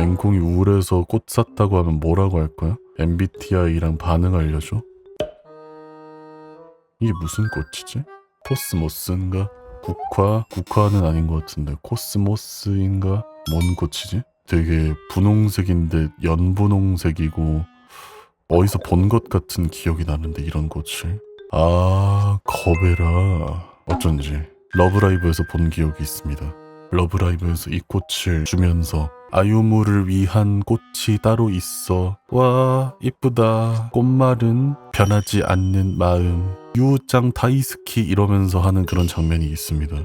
맹콩이 우울해서 꽃 샀다고 하면 뭐라고 할 거야? MBTI랑 반응 알려줘? 이게 무슨 꽃이지? 코스모스인가? 국화? 국화는 아닌 것 같은데 코스모스인가? 뭔 꽃이지? 되게 분홍색인데 연분홍색이고 어디서 본 것 같은 기억이 나는데 이런 꽃을 아 거베라 어쩐지 러브라이브에서 본 기억이 있습니다 러브라이브에서 이 꽃을 주면서 아유무를 위한 꽃이 따로 있어. 와 이쁘다. 꽃말은 변하지 않는 마음. 유짱 다이스키 이러면서 하는 그런 장면이 있습니다.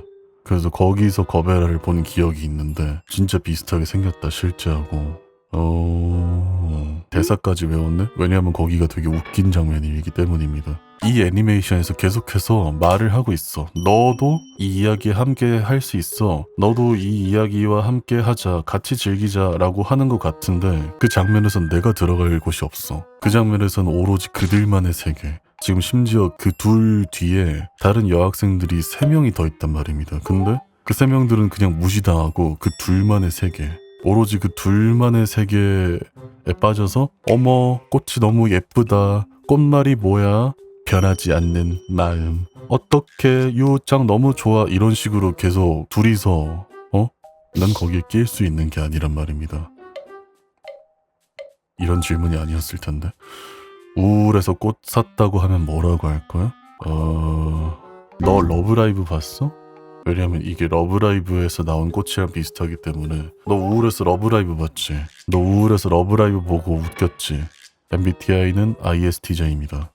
그래서 거기서 거베라를 본 기억이 있는데 진짜 비슷하게 생겼다 실제하고. 어... 대사까지 외웠네? 왜냐하면 거기가 되게 웃긴 장면이기 때문입니다. 이 애니메이션에서 계속해서 말을 하고 있어. 너도 이 이야기에 함께 할 수 있어. 너도 이 이야기와 함께 하자. 같이 즐기자라고 하는 것 같은데 그 장면에선 내가 들어갈 곳이 없어. 그 장면에선 오로지 그들만의 세계. 지금 심지어 그 둘 뒤에 다른 여학생들이 세 명이 더 있단 말입니다. 근데 그 세 명들은 그냥 무시당하고 그 둘만의 세계. 오로지 그 둘만의 세계에 빠져서 어머 꽃이 너무 예쁘다 꽃말이 뭐야 변하지 않는 마음 어떻게 유짱 너무 좋아 이런 식으로 계속 둘이서 어? 난 거기에 낄수 있는 게 아니란 말입니다 이런 질문이 아니었을 텐데 우울해서 꽃 샀다고 하면 뭐라고 할 거야? 어... 너 러브라이브 봤어? 왜냐면 이게 러브라이브에서 나온 꽃이랑 비슷하기 때문에 너 우울해서 러브라이브 봤지? 너 우울해서 러브라이브 보고 웃겼지? MBTI는 ISTJ입니다.